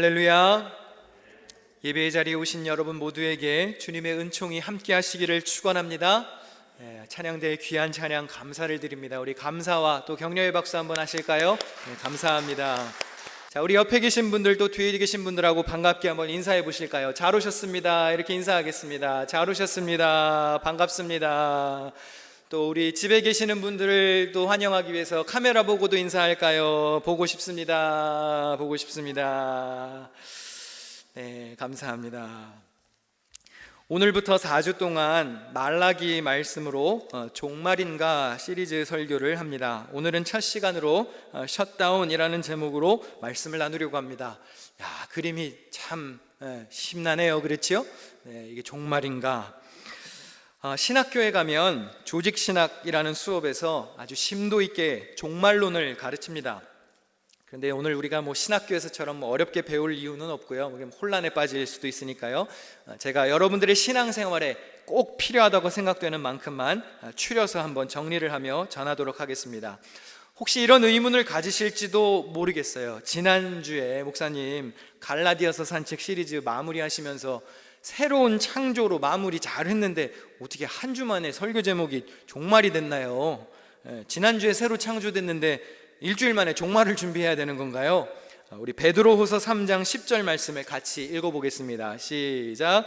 할렐루야. 예배의 자리에 오신 여러분 모두에게 주님의 은총이 함께 하시기를 축원합니다. 예, 찬양대의 귀한 찬양 감사를 드립니다. 우리 감사와 또 격려의 박수 한번 하실까요? 네, 감사합니다. 자, 우리 옆에 계신 분들도 뒤에 계신 분들하고 반갑게 한번 인사해 보실까요? 잘 오셨습니다. 이렇게 인사하겠습니다. 잘 오셨습니다. 반갑습니다. 또 우리 집에 계시는 분들도 환영하기 위해서 카메라 보고도 인사할까요? 보고 싶습니다. 보고 싶습니다. 네, 감사합니다. 오늘부터 4주 동안 말라기 말씀으로 어, 종말인가 시리즈 설교를 합니다. 오늘은 첫 시간으로 어, 셧다운이라는 제목으로 말씀을 나누려고 합니다. 야, 그림이 참 예, 심나네요. 그렇지요? 네, 이게 종말인가? 어, 신학교에 가면 조직 신학이라는 수업에서 아주 심도 있게 종말론을 가르칩니다. 그런데 오늘 우리가 뭐 신학교에서처럼 뭐 어렵게 배울 이유는 없고요. 뭐 혼란에 빠질 수도 있으니까요. 어, 제가 여러분들의 신앙생활에 꼭 필요하다고 생각되는 만큼만 어, 추려서 한번 정리를 하며 전하도록 하겠습니다. 혹시 이런 의문을 가지실지도 모르겠어요. 지난주에 목사님 갈라디아서 산책 시리즈 마무리하시면서 새로운 창조로 마무리 잘 했는데 어떻게 한 주 만에 설교 제목이 종말이 됐나요? 예, 지난주에 새로 창조됐는데 일주일 만에 종말을 준비해야 되는 건가요? 아, 우리 베드로후서 3장 10절 말씀을 같이 읽어보겠습니다. 시작.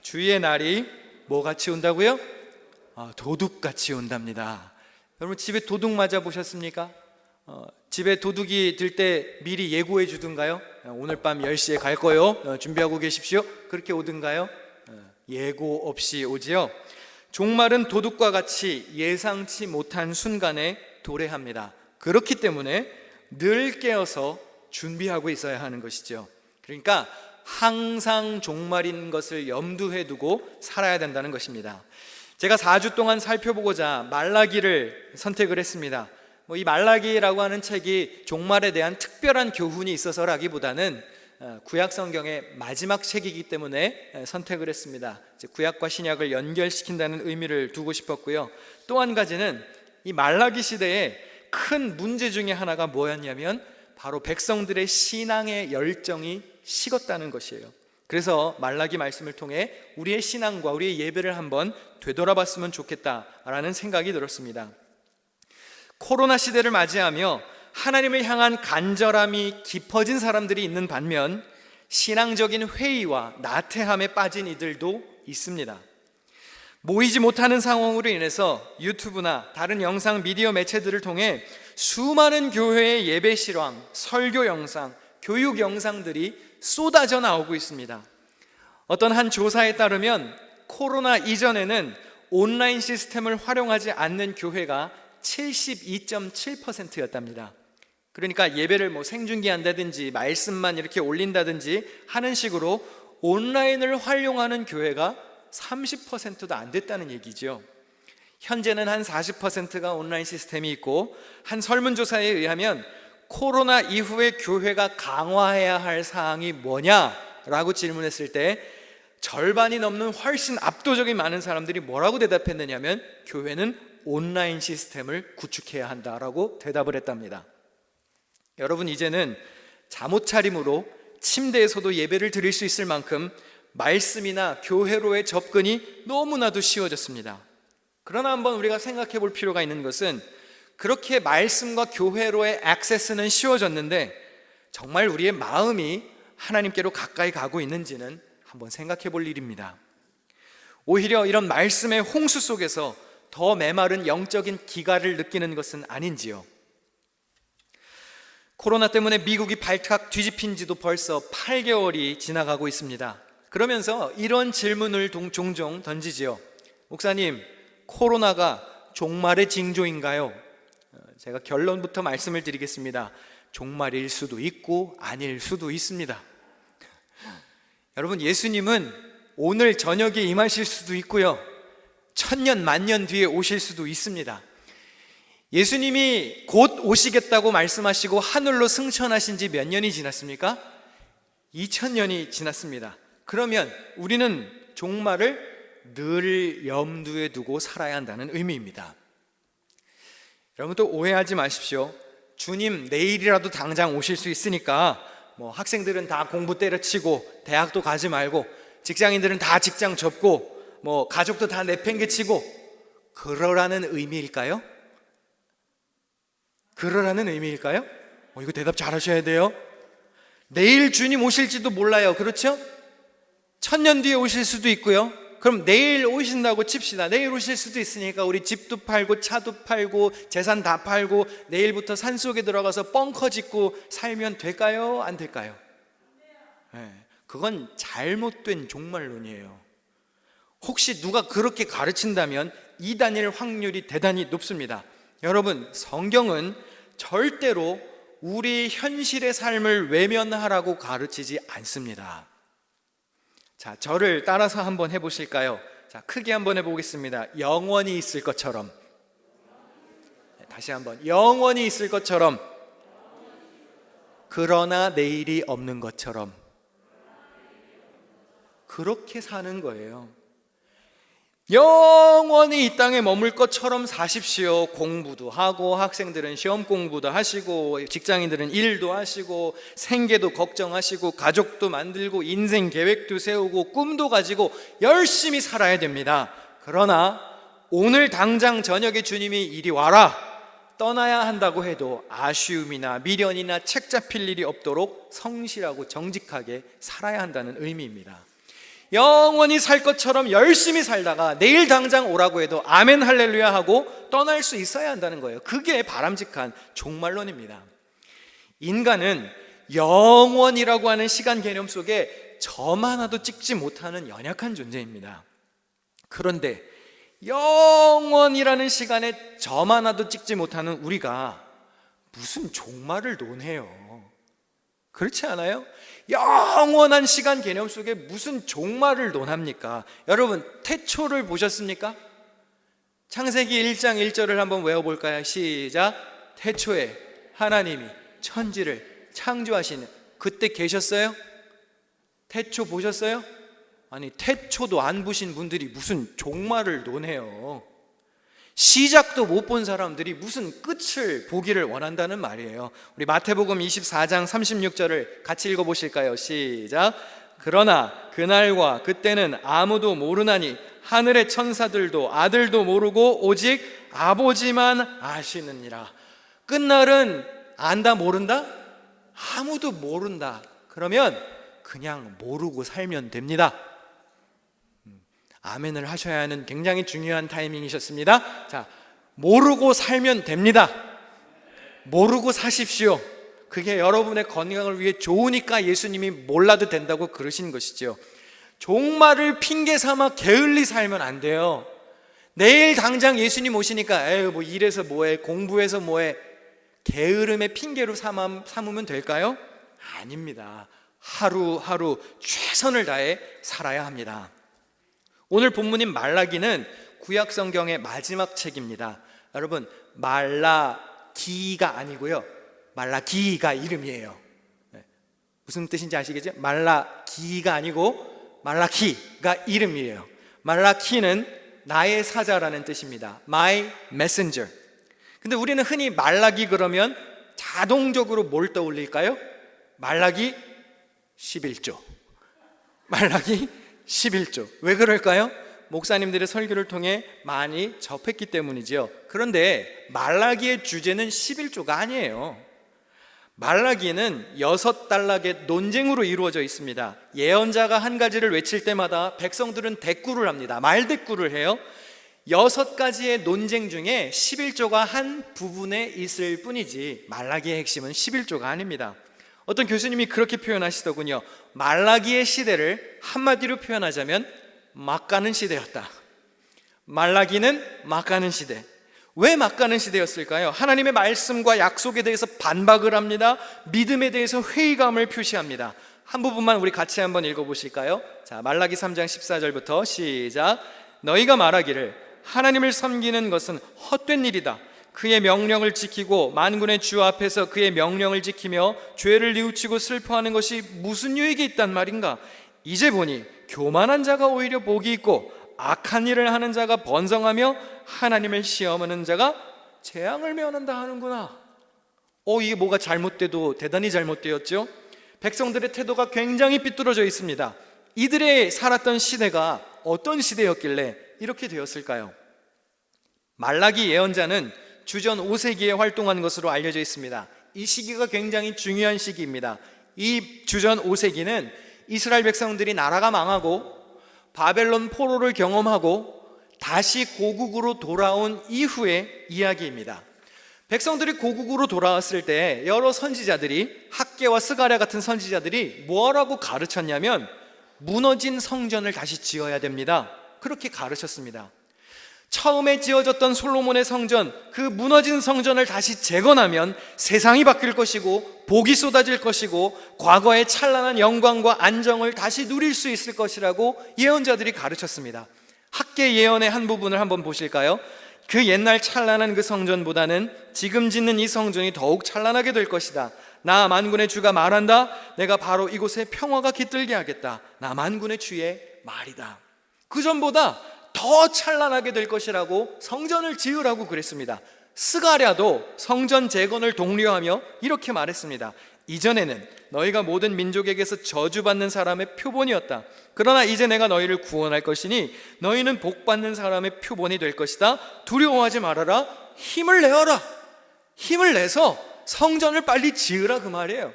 주의 날이 뭐 같이 온다고요? 아, 도둑 같이 온답니다. 여러분 집에 도둑 맞아 보셨습니까? 어, 집에 도둑이 들 때 미리 예고해 주든가요? 어, 오늘 밤 10시에 갈 거요. 어, 준비하고 계십시오. 그렇게 오든가요? 어, 예고 없이 오지요. 종말은 도둑과 같이 예상치 못한 순간에 도래합니다. 그렇기 때문에 늘 깨어서 준비하고 있어야 하는 것이죠. 그러니까 항상 종말인 것을 염두에 두고 살아야 된다는 것입니다. 제가 4주 동안 살펴보고자 말라기를 선택을 했습니다. 뭐 이 말라기라고 하는 책이 종말에 대한 특별한 교훈이 있어서라기보다는 어, 구약 성경의 마지막 책이기 때문에 선택을 했습니다. 구약과 신약을 연결시킨다는 의미를 두고 싶었고요. 또 한 가지는 이 말라기 시대에 큰 문제 중에 하나가 뭐였냐면 바로 백성들의 신앙의 열정이 식었다는 것이에요. 그래서 말라기 말씀을 통해 우리의 신앙과 우리의 예배를 한번 되돌아봤으면 좋겠다라는 생각이 들었습니다. 코로나 시대를 맞이하며 하나님을 향한 간절함이 깊어진 사람들이 있는 반면 신앙적인 회의와 나태함에 빠진 이들도 있습니다. 모이지 못하는 상황으로 인해서 유튜브나 다른 영상 미디어 매체들을 통해 수많은 교회의 예배 실황, 설교 영상, 교육 영상들이 쏟아져 나오고 있습니다. 어떤 한 조사에 따르면 코로나 이전에는 온라인 시스템을 활용하지 않는 교회가 72.7%였답니다. 그러니까 예배를 뭐 생중계한다든지 말씀만 이렇게 올린다든지 하는 식으로 온라인을 활용하는 교회가 30%도 안 됐다는 얘기죠. 현재는 한 40%가 온라인 시스템이 있고 한 설문조사에 의하면 코로나 이후에 교회가 강화해야 할 사항이 뭐냐라고 질문했을 때 절반이 넘는 훨씬 압도적인 많은 사람들이 뭐라고 대답했느냐면 교회는 온라인 시스템을 구축해야 한다라고 대답을 했답니다. 여러분 이제는 잠옷 차림으로 침대에서도 예배를 드릴 수 있을 만큼 말씀이나 교회로의 접근이 너무나도 쉬워졌습니다. 그러나 한번 우리가 생각해 볼 필요가 있는 것은 그렇게 말씀과 교회로의 액세스는 쉬워졌는데 정말 우리의 마음이 하나님께로 가까이 가고 있는지는 한번 생각해 볼 일입니다. 오히려 이런 말씀의 홍수 속에서 더 메마른 영적인 기가를 느끼는 것은 아닌지요. 코로나 때문에 미국이 발칵 뒤집힌 지도 벌써 8개월이 지나가고 있습니다. 그러면서 이런 질문을 종종 던지지요. 목사님, 코로나가 종말의 징조인가요? 어, 제가 결론부터 말씀을 드리겠습니다. 종말일 수도 있고 아닐 수도 있습니다. 여러분, 예수님은 오늘 저녁에 임하실 수도 있고요. 천년, 만년 뒤에 오실 수도 있습니다. 예수님이 곧 오시겠다고 말씀하시고 하늘로 승천하신 지 몇 년이 지났습니까? 2000년이 지났습니다. 그러면 우리는 종말을 늘 염두에 두고 살아야 한다는 의미입니다. 여러분 또 오해하지 마십시오. 주님 내일이라도 당장 오실 수 있으니까 뭐 학생들은 다 공부 때려치고 대학도 가지 말고 직장인들은 다 직장 접고 뭐 가족도 다 내팽개치고 그러라는 의미일까요? 그러라는 의미일까요? 어, 이거 대답 잘 하셔야 돼요. 내일 주님 오실지도 몰라요. 그렇죠? 천년 뒤에 오실 수도 있고요. 그럼 내일 오신다고 칩시다. 내일 오실 수도 있으니까 우리 집도 팔고 차도 팔고 재산 다 팔고 내일부터 산 속에 들어가서 벙커 짓고 살면 될까요? 안 될까요? 네, 그건 잘못된 종말론이에요. 혹시 누가 그렇게 가르친다면 이단일 확률이 대단히 높습니다. 여러분, 성경은 절대로 우리 현실의 삶을 외면하라고 가르치지 않습니다. 자, 저를 따라서 한번 해보실까요? 자, 크게 한번 해보겠습니다. 영원히 있을 것처럼. 네, 다시 한번. 영원히 있을 것처럼. 그러나 내일이 없는 것처럼. 그렇게 사는 거예요. 영원히 이 땅에 머물 것처럼 사십시오. 공부도 하고 학생들은 시험 공부도 하시고 직장인들은 일도 하시고 생계도 걱정하시고 가족도 만들고 인생 계획도 세우고 꿈도 가지고 열심히 살아야 됩니다. 그러나 오늘 당장 저녁에 주님이 이리 와라 떠나야 한다고 해도 아쉬움이나 미련이나 책 잡힐 일이 없도록 성실하고 정직하게 살아야 한다는 의미입니다. 영원히 살 것처럼 열심히 살다가 내일 당장 오라고 해도 아멘 할렐루야 하고 떠날 수 있어야 한다는 거예요. 그게 바람직한 종말론입니다. 인간은 영원이라고 하는 시간 개념 속에 점 하나도 찍지 못하는 연약한 존재입니다. 그런데 영원이라는 시간에 점 하나도 찍지 못하는 우리가 무슨 종말을 논해요. 그렇지 않아요? 영원한 시간 개념 속에 무슨 종말을 논합니까? 여러분, 태초를 보셨습니까? 창세기 1장 1절을 한번 외워볼까요? 시작. 태초에 하나님이 천지를 창조하시는 그때 계셨어요? 태초 보셨어요? 아니, 태초도 안 보신 분들이 무슨 종말을 논해요. 시작도 못 본 사람들이 무슨 끝을 보기를 원한다는 말이에요. 우리 마태복음 24장 36절을 같이 읽어 보실까요? 시작. 그러나 그날과 그때는 아무도 모르나니 하늘의 천사들도 아들도 모르고 오직 아버지만 아시느니라. 끝날은 안다 모른다? 아무도 모른다. 그러면 그냥 모르고 살면 됩니다. 아멘을 하셔야 하는 굉장히 중요한 타이밍이셨습니다. 자, 모르고 살면 됩니다. 모르고 사십시오. 그게 여러분의 건강을 위해 좋으니까 예수님이 몰라도 된다고 그러신 것이죠. 종말을 핑계 삼아 게을리 살면 안 돼요. 내일 당장 예수님 오시니까 에휴 뭐 일해서 뭐해 공부해서 뭐해 게으름의 핑계로 삼아, 삼으면 될까요? 아닙니다. 하루하루 최선을 다해 살아야 합니다. 오늘 본문인 말라기는 구약 성경의 마지막 책입니다. 여러분 말라기가 아니고요. 말라기가 이름이에요. 네. 무슨 뜻인지 아시겠죠? 말라기가 아니고 말라키가 이름이에요. 말라키는 나의 사자라는 뜻입니다. My messenger. 근데 우리는 흔히 말라기 그러면 자동적으로 뭘 떠올릴까요? 말라기 11조. 말라기 11조. 왜 그럴까요? 목사님들의 설교를 통해 많이 접했기 때문이지요. 그런데 말라기의 주제는 11조가 아니에요. 말라기는 여섯 단락의 논쟁으로 이루어져 있습니다. 예언자가 한 가지를 외칠 때마다 백성들은 대꾸를 합니다. 말대꾸를 해요. 여섯 가지의 논쟁 중에 11조가 한 부분에 있을 뿐이지 말라기의 핵심은 11조가 아닙니다. 어떤 교수님이 그렇게 표현하시더군요. 말라기의 시대를 한마디로 표현하자면 막 가는 시대였다. 말라기는 막 가는 시대. 왜 막 가는 시대였을까요? 하나님의 말씀과 약속에 대해서 반박을 합니다. 믿음에 대해서 회의감을 표시합니다. 한 부분만 우리 같이 한번 읽어 보실까요? 자, 말라기 3장 14절부터 시작. 너희가 말하기를 하나님을 섬기는 것은 헛된 일이다. 그의 명령을 지키고 만군의 주 앞에서 그의 명령을 지키며 죄를 뉘우치고 슬퍼하는 것이 무슨 유익이 있단 말인가? 이제 보니 교만한 자가 오히려 복이 있고 악한 일을 하는 자가 번성하며 하나님을 시험하는 자가 재앙을 면한다 하는구나. 어, 이게 뭐가 잘못돼도 대단히 잘못되었죠? 백성들의 태도가 굉장히 삐뚤어져 있습니다. 이들의 살았던 시대가 어떤 시대였길래 이렇게 되었을까요? 말라기 예언자는 주전 5세기에 활동한 것으로 알려져 있습니다. 이 시기가 굉장히 중요한 시기입니다. 이 주전 5세기는 이스라엘 백성들이 나라가 망하고 바벨론 포로를 경험하고 다시 고국으로 돌아온 이후의 이야기입니다. 백성들이 고국으로 돌아왔을 때 여러 선지자들이 학계와 스가랴 같은 선지자들이 뭐라고 가르쳤냐면 무너진 성전을 다시 지어야 됩니다. 그렇게 가르쳤습니다. 처음에 지어졌던 솔로몬의 성전, 그 무너진 성전을 다시 재건하면 세상이 바뀔 것이고 복이 쏟아질 것이고 과거의 찬란한 영광과 안정을 다시 누릴 수 있을 것이라고 예언자들이 가르쳤습니다. 학계 예언의 한 부분을 한번 보실까요? 그 옛날 찬란한 그 성전보다는 지금 짓는 이 성전이 더욱 찬란하게 될 것이다. 나 만군의 주가 말한다. 내가 바로 이곳에 평화가 깃들게 하겠다. 나 만군의 주의 말이다. 그 전보다 더 찬란하게 될 것이라고 성전을 지으라고 그랬습니다. 스가랴도 성전 재건을 독려하며 이렇게 말했습니다. 이전에는 너희가 모든 민족에게서 저주받는 사람의 표본이었다. 그러나 이제 내가 너희를 구원할 것이니 너희는 복받는 사람의 표본이 될 것이다. 두려워하지 말아라. 힘을 내어라. 힘을 내서 성전을 빨리 지으라 그 말이에요.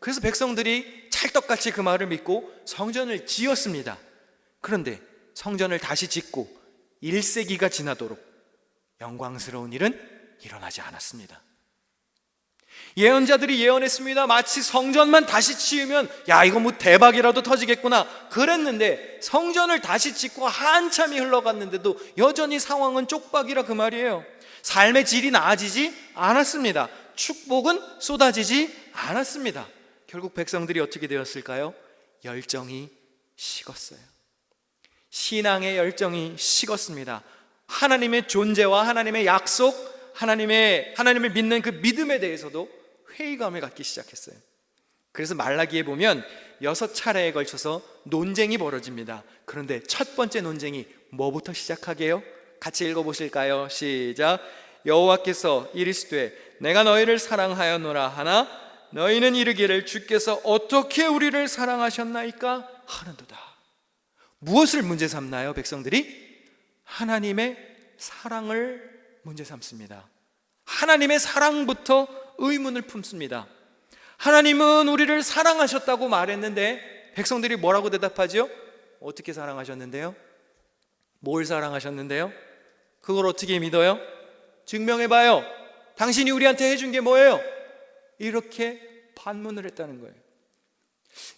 그래서 백성들이 찰떡같이 그 말을 믿고 성전을 지었습니다. 그런데 성전을 다시 짓고 1세기가 지나도록 영광스러운 일은 일어나지 않았습니다. 예언자들이 예언했습니다. 마치 성전만 다시 지으면 야 이거 뭐 대박이라도 터지겠구나 그랬는데 성전을 다시 짓고 한참이 흘러갔는데도 여전히 상황은 쪽박이라 그 말이에요. 삶의 질이 나아지지 않았습니다. 축복은 쏟아지지 않았습니다. 결국 백성들이 어떻게 되었을까요? 열정이 식었어요. 신앙의 열정이 식었습니다. 하나님의 존재와 하나님의 약속, 하나님의 하나님을 믿는 그 믿음에 대해서도 회의감을 갖기 시작했어요. 그래서 말라기에 보면 여섯 차례에 걸쳐서 논쟁이 벌어집니다. 그런데 첫 번째 논쟁이 뭐부터 시작하게요? 같이 읽어 보실까요? 시작. 여호와께서 이르시되 내가 너희를 사랑하였노라 하나 너희는 이르기를 주께서 어떻게 우리를 사랑하셨나이까 하는도다. 무엇을 문제 삼나요, 백성들이? 하나님의 사랑을 문제 삼습니다. 하나님의 사랑부터 의문을 품습니다. 하나님은 우리를 사랑하셨다고 말했는데 백성들이 뭐라고 대답하죠? 어떻게 사랑하셨는데요? 뭘 사랑하셨는데요? 그걸 어떻게 믿어요? 증명해봐요. 당신이 우리한테 해준 게 뭐예요? 이렇게 반문을 했다는 거예요.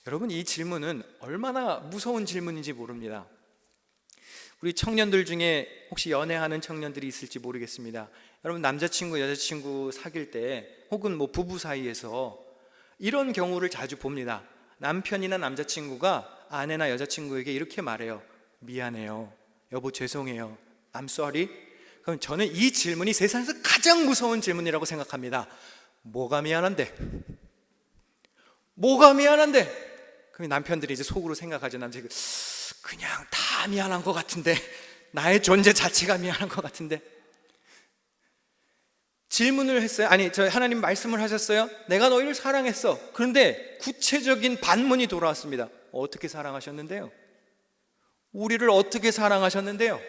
여러분, 이 질문은 얼마나 무서운 질문인지 모릅니다. 우리 청년들 중에 혹시 연애하는 청년들이 있을지 모르겠습니다. 여러분, 남자친구, 여자친구 사귈 때 혹은 뭐 부부 사이에서 이런 경우를 자주 봅니다. 남편이나 남자친구가 아내나 여자친구에게 이렇게 말해요. 미안해요. 여보, 죄송해요. I'm sorry. 그럼 저는 이 질문이 세상에서 가장 무서운 질문이라고 생각합니다. 뭐가 미안한데? 뭐가 미안한데? 그럼 남편들이 이제 속으로 생각하죠. 남자가 그냥 다 미안한 것 같은데 나의 존재 자체가 미안한 것 같은데 질문을 했어요. 아니, 저 하나님 말씀을 하셨어요. 내가 너희를 사랑했어. 그런데 구체적인 반문이 돌아왔습니다. 어떻게 사랑하셨는데요? 우리를 어떻게 사랑하셨는데요?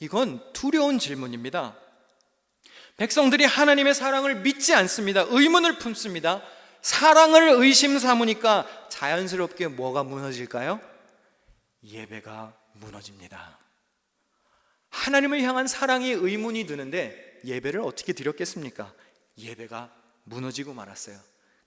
이건 두려운 질문입니다. 백성들이 하나님의 사랑을 믿지 않습니다. 의문을 품습니다. 사랑을 의심 삼으니까 자연스럽게 뭐가 무너질까요? 예배가 무너집니다. 하나님을 향한 사랑이 의문이 드는데 예배를 어떻게 드렸겠습니까? 예배가 무너지고 말았어요.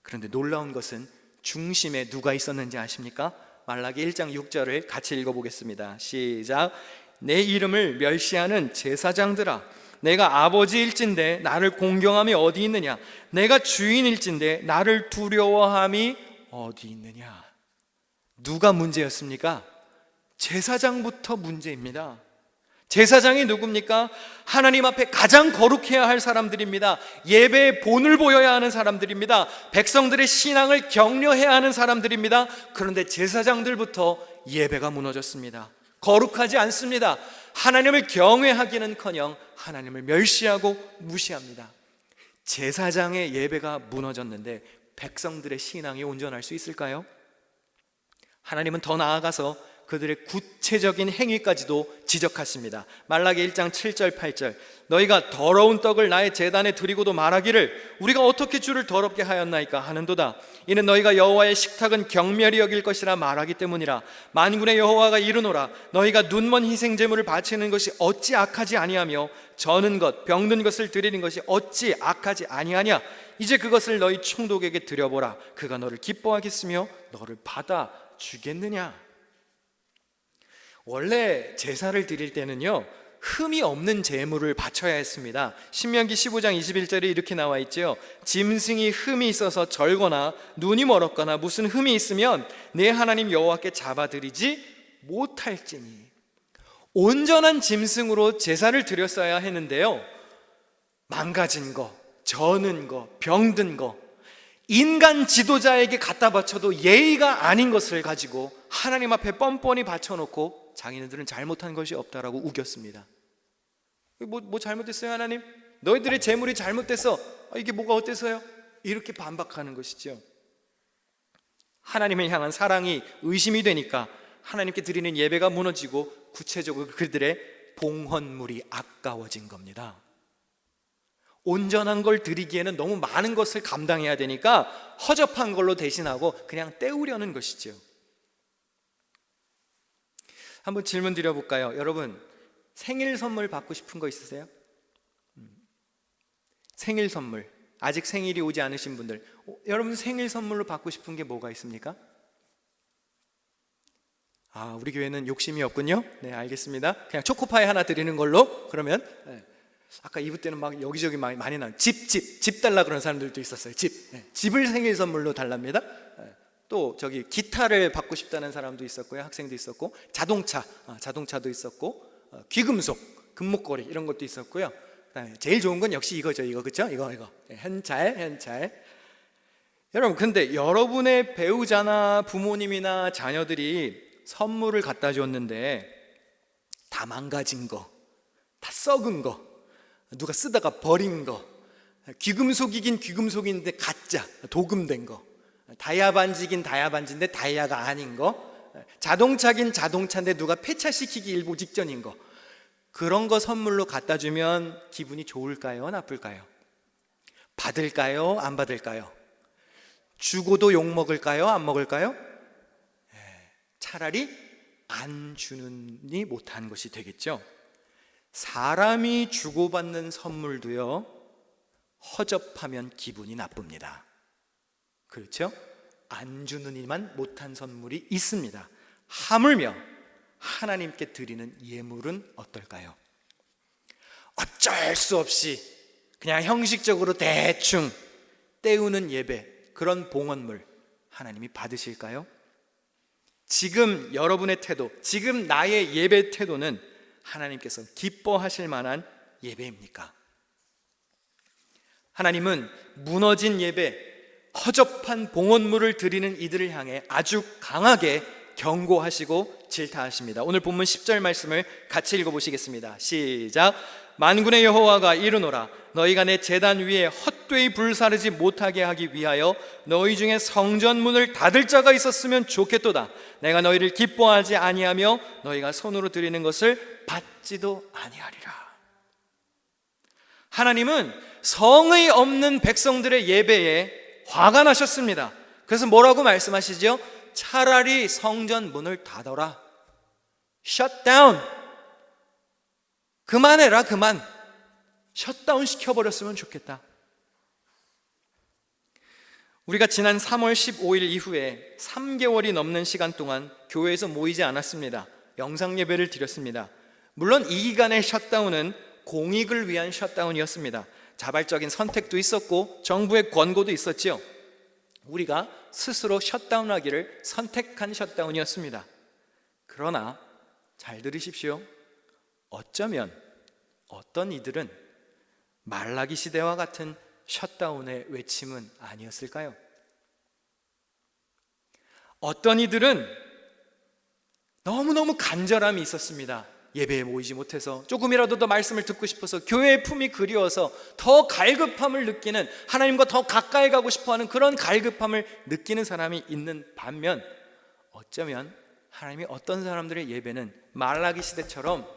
그런데 놀라운 것은 중심에 누가 있었는지 아십니까? 말라기 1장 6절을 같이 읽어보겠습니다. 시작. 내 이름을 멸시하는 제사장들아 내가 아버지일진데 나를 공경함이 어디 있느냐 내가 주인일진데 나를 두려워함이 어디 있느냐 누가 문제였습니까? 제사장부터 문제입니다. 제사장이 누굽니까? 하나님 앞에 가장 거룩해야 할 사람들입니다. 예배의 본을 보여야 하는 사람들입니다. 백성들의 신앙을 격려해야 하는 사람들입니다. 그런데 제사장들부터 예배가 무너졌습니다. 거룩하지 않습니다. 하나님을 경외하기는커녕 하나님을 멸시하고 무시합니다. 제사장의 예배가 무너졌는데 백성들의 신앙이 온전할 수 있을까요? 하나님은 더 나아가서 그들의 구체적인 행위까지도 지적하십니다. 말라기 1장 7절 8절 너희가 더러운 떡을 나의 제단에 드리고도 말하기를 우리가 어떻게 주를 더럽게 하였나이까 하는도다. 이는 너희가 여호와의 식탁은 경멸히 여길 것이라 말하기 때문이라. 만군의 여호와가 이르노라 너희가 눈먼 희생 제물을 바치는 것이 어찌 악하지 아니하며 저는 것 병든 것을 드리는 것이 어찌 악하지 아니하냐 이제 그것을 너희 총독에게 드려보라 그가 너를 기뻐하겠으며 너를 받아 주겠느냐 원래 제사를 드릴 때는요 흠이 없는 제물을 바쳐야 했습니다. 신명기 15장 21절에 이렇게 나와 있죠. 짐승이 흠이 있어서 절거나 눈이 멀었거나 무슨 흠이 있으면 내 하나님 여호와께 잡아드리지 못할지니 온전한 짐승으로 제사를 드렸어야 했는데요. 망가진 거, 저는 거, 병든 거, 인간 지도자에게 갖다 바쳐도 예의가 아닌 것을 가지고 하나님 앞에 뻔뻔히 바쳐놓고 자기네들은 잘못한 것이 없다라고 우겼습니다. 뭐, 뭐 잘못됐어요, 하나님? 너희들의 재물이 잘못됐어. 아, 이게 뭐가 어때서요? 이렇게 반박하는 것이죠. 하나님을 향한 사랑이 의심이 되니까 하나님께 드리는 예배가 무너지고 구체적으로 그들의 봉헌물이 아까워진 겁니다. 온전한 걸 드리기에는 너무 많은 것을 감당해야 되니까 허접한 걸로 대신하고 그냥 때우려는 것이죠. 한번 질문 드려볼까요? 여러분, 생일 선물 받고 싶은 거 있으세요? 음. 생일 선물. 아직 생일이 오지 않으신 분들. 어, 여러분 생일 선물로 받고 싶은 게 뭐가 있습니까? 아, 우리 교회는 욕심이 없군요. 네, 알겠습니다. 그냥 초코파이 하나 드리는 걸로 그러면 네. 아까 이브 때는 막 여기저기 많이 많이 나. 집, 집, 집 달라 그런 사람들도 있었어요. 집, 네. 집을 생일 선물로 달랍니다. 네. 또 저기 기타를 받고 싶다는 사람도 있었고요. 학생도 있었고 자동차, 아, 자동차도 있었고 어, 귀금속, 금목걸이 이런 것도 있었고요. 그다음에 제일 좋은 건 역시 이거죠. 이거 그렇죠? 이거 이거 네, 현찰, 현찰. 여러분 근데 여러분의 배우자나 부모님이나 자녀들이 선물을 갖다 줬는데 다 망가진 거, 다 썩은 거, 누가 쓰다가 버린 거, 귀금속이긴 귀금속인데 가짜, 도금된 거, 다이아 반지긴 다이아 반지인데 다이아가 아닌 거, 자동차긴 자동차인데 누가 폐차시키기 일보 직전인 거, 그런 거 선물로 갖다 주면 기분이 좋을까요? 나쁠까요? 받을까요? 안 받을까요? 주고도 욕 먹을까요? 안 먹을까요? 차라리 안 주는이 못한 것이 되겠죠. 사람이 주고받는 선물도요, 허접하면 기분이 나쁩니다. 그렇죠? 안 주는 이만 못한 선물이 있습니다. 하물며 하나님께 드리는 예물은 어떨까요? 어쩔 수 없이 그냥 형식적으로 대충 때우는 예배, 그런 봉헌물 하나님이 받으실까요? 지금 여러분의 태도, 지금 나의 예배 태도는 하나님께서 기뻐하실 만한 예배입니까? 하나님은 무너진 예배, 허접한 봉헌물을 드리는 이들을 향해 아주 강하게 경고하시고 질타하십니다. 오늘 본문 10절 말씀을 같이 읽어보시겠습니다. 시작. 만군의 여호와가 이르노라 너희가 내 제단 위에 헛되이 불사르지 못하게 하기 위하여 너희 중에 성전 문을 닫을 자가 있었으면 좋겠도다 내가 너희를 기뻐하지 아니하며 너희가 손으로 드리는 것을 받지도 아니하리라 하나님은 성의 없는 백성들의 예배에 화가 나셨습니다. 그래서 뭐라고 말씀하시죠? 차라리 성전 문을 닫아라. Shut down. 그만해라 그만. 셧다운 시켜버렸으면 좋겠다. 우리가 지난 3월 15일 이후에 3개월이 넘는 시간 동안 교회에서 모이지 않았습니다. 영상 예배를 드렸습니다. 물론 이 기간의 셧다운은 공익을 위한 셧다운이었습니다 자발적인 선택도 있었고 정부의 권고도 있었지요 우리가 스스로 셧다운하기를 선택한 셧다운이었습니다 그러나 잘 들으십시오 어쩌면 어떤 이들은 말라기 시대와 같은 셧다운의 외침은 아니었을까요? 어떤 이들은 너무너무 간절함이 있었습니다. 예배에 모이지 못해서 조금이라도 더 말씀을 듣고 싶어서 교회의 품이 그리워서 더 갈급함을 느끼는 하나님과 더 가까이 가고 싶어 하는 그런 갈급함을 느끼는 사람이 있는 반면 어쩌면 하나님이 어떤 사람들의 예배는 말라기 시대처럼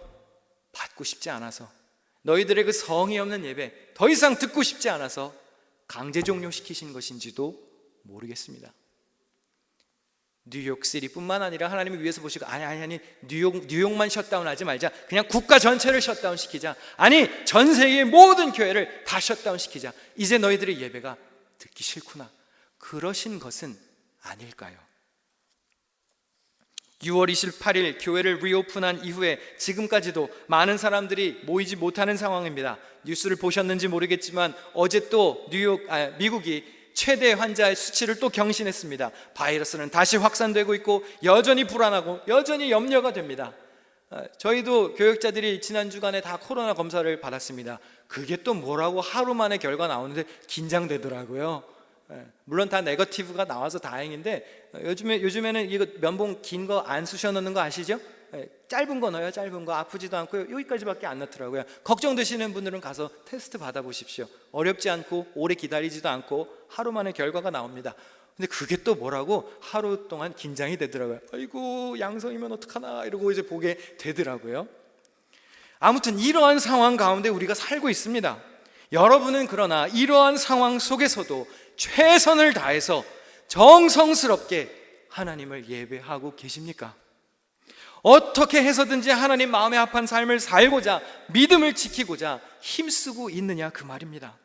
받고 싶지 않아서 너희들의 그 성의 없는 예배 더 이상 듣고 싶지 않아서 강제 종료시키신 것인지도 모르겠습니다. 뉴욕시리뿐만 아니라 하나님이 위해서 보시고 아니 아니 아니 뉴욕 뉴욕만 셧다운하지 말자 그냥 국가 전체를 셧다운 시키자 아니 전 세계의 모든 교회를 다 셧다운 시키자 이제 너희들의 예배가 듣기 싫구나 그러신 것은 아닐까요? 6월 28일 교회를 리오픈한 이후에 지금까지도 많은 사람들이 모이지 못하는 상황입니다. 뉴스를 보셨는지 모르겠지만 어제 또 뉴욕 아, 미국이 최대 환자의 수치를 또 경신했습니다. 바이러스는 다시 확산되고 있고 여전히 불안하고 여전히 염려가 됩니다. 아, 저희도 교육자들이 지난 주간에 다 코로나 검사를 받았습니다. 그게 또 뭐라고 하루 만에 결과 나오는데 긴장되더라고요. 예, 물론 다 네거티브가 나와서 다행인데 어, 요즘에 요즘에는 이거 면봉 긴 거 안 쑤셔 넣는 거 아시죠? 예, 짧은 거 넣어요. 짧은 거 아프지도 않고요. 여기까지밖에 안 넣더라고요. 걱정되시는 분들은 가서 테스트 받아 보십시오. 어렵지 않고 오래 기다리지도 않고 하루 만에 결과가 나옵니다. 근데 그게 또 뭐라고 하루 동안 긴장이 되더라고요. 아이고 양성이면 어떡하나 이러고 이제 보게 되더라고요. 아무튼 이러한 상황 가운데 우리가 살고 있습니다. 여러분은 그러나 이러한 상황 속에서도 최선을 다해서 정성스럽게 하나님을 예배하고 계십니까? 어떻게 해서든지 하나님 마음에 합한 삶을 살고자 믿음을 지키고자 힘쓰고 있느냐 그 말입니다.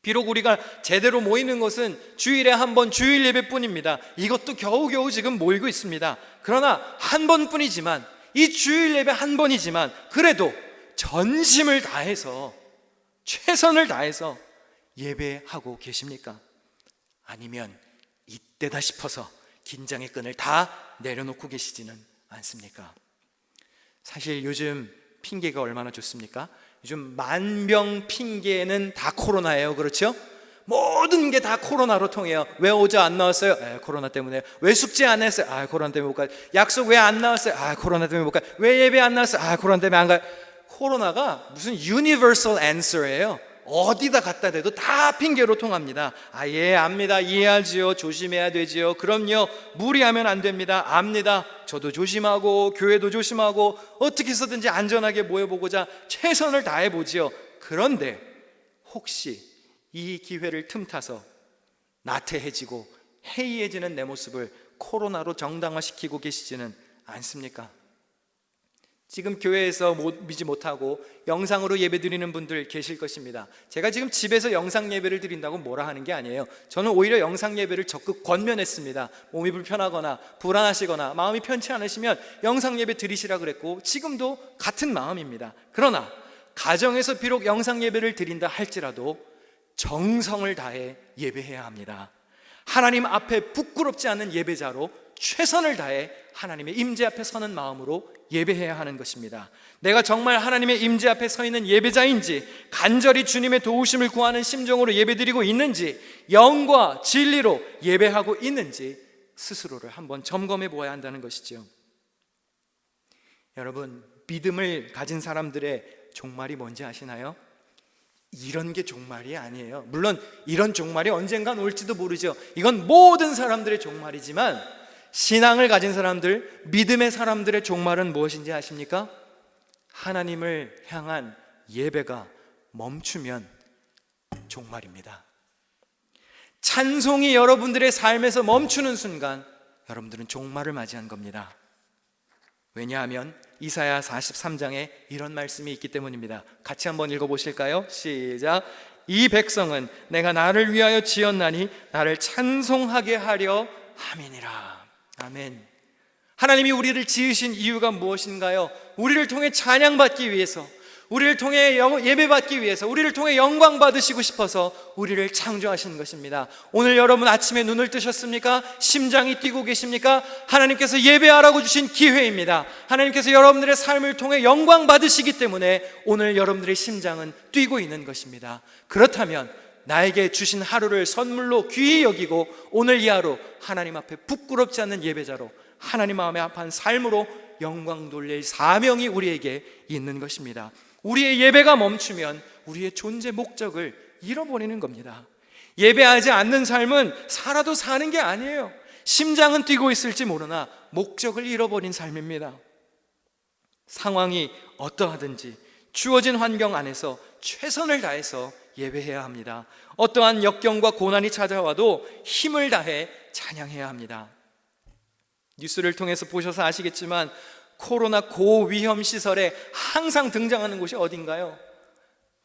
비록 우리가 제대로 모이는 것은 주일에 한 번 주일 예배뿐입니다. 이것도 겨우겨우 지금 모이고 있습니다. 그러나 한 번뿐이지만 이 주일 예배 한 번이지만 그래도 전심을 다해서 최선을 다해서 예배하고 계십니까? 아니면 이때다 싶어서 긴장의 끈을 다 내려놓고 계시지는 않습니까? 사실 요즘 핑계가 얼마나 좋습니까? 요즘 만병 핑계는 다 코로나예요. 그렇죠? 모든 게 다 코로나로 통해요. 왜 어제 안 나왔어요? 에, 코로나 때문에. 왜 숙제 안 했어요? 아, 코로나 때문에 못 가요. 약속 왜 안 나왔어요? 아, 코로나 때문에 못 가요. 왜 예배 안 나왔어요? 아, 코로나 때문에 안 가요. 코로나가 무슨 유니버설 앤서예요. 어디다 갖다 대도 다 핑계로 통합니다. 아, 예, 압니다. 이해하지요. 조심해야 되지요. 그럼요. 무리하면 안 됩니다. 압니다. 저도 조심하고, 교회도 조심하고, 어떻게 해서든지 안전하게 모여보고자 최선을 다해보지요. 그런데, 혹시 이 기회를 틈타서 나태해지고 해이해지는 내 모습을 코로나로 정당화시키고 계시지는 않습니까? 지금 교회에서 못, 믿지 못하고 영상으로 예배 드리는 분들 계실 것입니다. 제가 지금 집에서 영상 예배를 드린다고 뭐라 하는 게 아니에요. 저는 오히려 영상 예배를 적극 권면했습니다. 몸이 불편하거나 불안하시거나 마음이 편치 않으시면 영상 예배 드리시라 그랬고 지금도 같은 마음입니다. 그러나 가정에서 비록 영상 예배를 드린다 할지라도 정성을 다해 예배해야 합니다. 하나님 앞에 부끄럽지 않은 예배자로 최선을 다해 하나님의 임재 앞에 서는 마음으로 예배해야 하는 것입니다. 내가 정말 하나님의 임재 앞에 서 있는 예배자인지 간절히 주님의 도우심을 구하는 심정으로 예배드리고 있는지 영과 진리로 예배하고 있는지 스스로를 한번 점검해 보아야 한다는 것이죠. 여러분, 믿음을 가진 사람들의 종말이 뭔지 아시나요? 이런 게 종말이 아니에요. 물론 이런 종말이 언젠간 올지도 모르죠. 이건 모든 사람들의 종말이지만 신앙을 가진 사람들, 믿음의 사람들의 종말은 무엇인지 아십니까? 하나님을 향한 예배가 멈추면 종말입니다. 찬송이 여러분들의 삶에서 멈추는 순간 여러분들은 종말을 맞이한 겁니다. 왜냐하면 이사야 43장에 이런 말씀이 있기 때문입니다. 같이 한번 읽어 보실까요? 시작. 이 백성은 내가 나를 위하여 지었나니 나를 찬송하게 하려 함이니라. 아멘. 하나님이 우리를 지으신 이유가 무엇인가요? 우리를 통해 찬양받기 위해서, 우리를 통해 예배받기 위해서, 우리를 통해 영광 받으시고 싶어서 우리를 창조하신 것입니다. 오늘 여러분 아침에 눈을 뜨셨습니까? 심장이 뛰고 계십니까? 하나님께서 예배하라고 주신 기회입니다. 하나님께서 여러분들의 삶을 통해 영광 받으시기 때문에 오늘 여러분들의 심장은 뛰고 있는 것입니다. 그렇다면 나에게 주신 하루를 선물로 귀히 여기고 오늘 이 하루 하나님 앞에 부끄럽지 않는 예배자로 하나님 마음에 합한 삶으로 영광 돌릴 사명이 우리에게 있는 것입니다. 우리의 예배가 멈추면 우리의 존재 목적을 잃어버리는 겁니다. 예배하지 않는 삶은 살아도 사는 게 아니에요. 심장은 뛰고 있을지 모르나 목적을 잃어버린 삶입니다. 상황이 어떠하든지 주어진 환경 안에서 최선을 다해서 예배해야 합니다. 어떠한 역경과 고난이 찾아와도 힘을 다해 찬양해야 합니다. 뉴스를 통해서 보셔서 아시겠지만 코로나 고위험 시설에 항상 등장하는 곳이 어딘가요?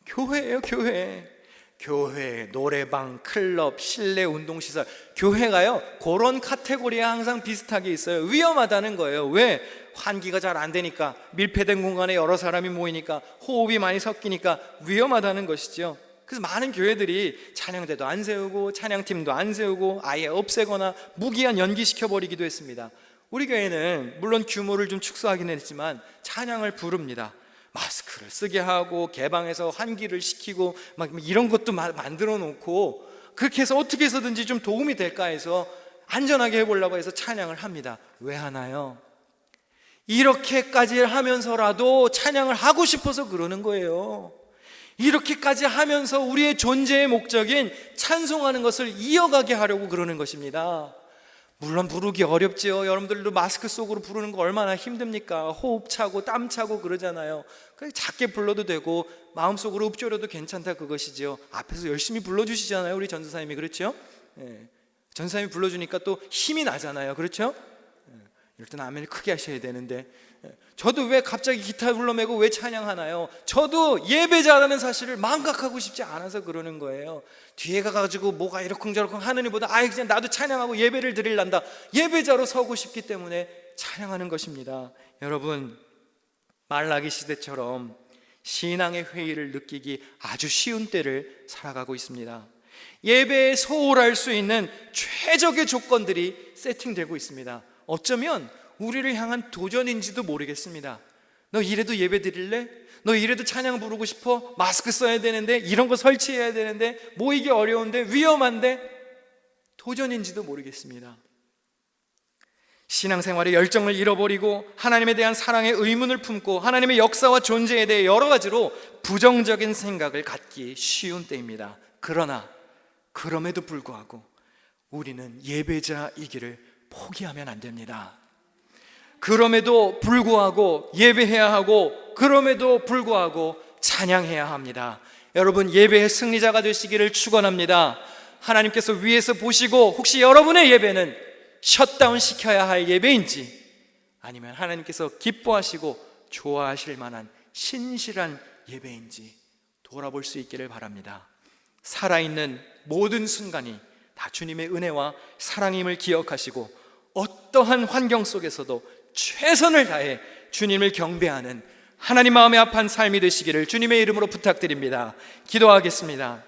교회예요, 교회. 교회, 노래방, 클럽, 실내 운동시설, 교회가요, 그런 카테고리에 항상 비슷하게 있어요. 위험하다는 거예요. 왜? 환기가 잘 안 되니까, 밀폐된 공간에 여러 사람이 모이니까, 호흡이 많이 섞이니까 위험하다는 것이죠. 그래서 많은 교회들이 찬양대도 안 세우고, 찬양팀도 안 세우고, 아예 없애거나 무기한 연기시켜 버리기도 했습니다. 우리 교회는 물론 규모를 좀 축소하긴 했지만, 찬양을 부릅니다. 마스크를 쓰게 하고 개방해서 환기를 시키고 막 이런 것도 마- 만들어 놓고 그렇게 해서 어떻게 해서든지 좀 도움이 될까 해서 안전하게 해보려고 해서 찬양을 합니다. 왜 하나요? 이렇게까지 하면서라도 찬양을 하고 싶어서 그러는 거예요. 이렇게까지 하면서 우리의 존재의 목적인 찬송하는 것을 이어가게 하려고 그러는 것입니다. 물론 부르기 어렵지요. 여러분들도 마스크 속으로 부르는 거 얼마나 힘듭니까? 호흡 차고 땀 차고 그러잖아요. 작게 불러도 되고 마음속으로 읊조려도 괜찮다 그것이지요. 앞에서 열심히 불러주시잖아요. 우리 전도사님이 그렇죠? 예. 전도사님이 불러주니까 또 힘이 나잖아요. 그렇죠? 예. 이럴 때는 아멘을 크게 하셔야 되는데 예. 저도 왜 갑자기 기타 불러매고 왜 찬양하나요? 저도 예배자라는 사실을 망각하고 싶지 않아서 그러는 거예요. 뒤에 가가지고 뭐가 이러쿵저러쿵 하느니 보다 아예 그냥 나도 찬양하고 예배를 드릴란다. 예배자로 서고 싶기 때문에 찬양하는 것입니다. 여러분 말라기 시대처럼 신앙의 회의를 느끼기 아주 쉬운 때를 살아가고 있습니다. 예배에 소홀할 수 있는 최적의 조건들이 세팅되고 있습니다. 어쩌면 우리를 향한 도전인지도 모르겠습니다. 너 이래도 예배 드릴래? 너 이래도 찬양 부르고 싶어? 마스크 써야 되는데 이런 거 설치해야 되는데 모이기 어려운데 위험한데 도전인지도 모르겠습니다. 신앙생활의 열정을 잃어버리고 하나님에 대한 사랑의 의문을 품고 하나님의 역사와 존재에 대해 여러 가지로 부정적인 생각을 갖기 쉬운 때입니다. 그러나 그럼에도 불구하고 우리는 예배자이기를 포기하면 안 됩니다. 그럼에도 불구하고 예배해야 하고 그럼에도 불구하고 찬양해야 합니다. 여러분 예배의 승리자가 되시기를 축원합니다. 하나님께서 위에서 보시고 혹시 여러분의 예배는 셧다운 시켜야 할 예배인지 아니면 하나님께서 기뻐하시고 좋아하실 만한 신실한 예배인지 돌아볼 수 있기를 바랍니다. 살아있는 모든 순간이 다 주님의 은혜와 사랑임을 기억하시고 어떠한 환경 속에서도 최선을 다해 주님을 경배하는 하나님 마음에 합한 삶이 되시기를 주님의 이름으로 부탁드립니다. 기도하겠습니다.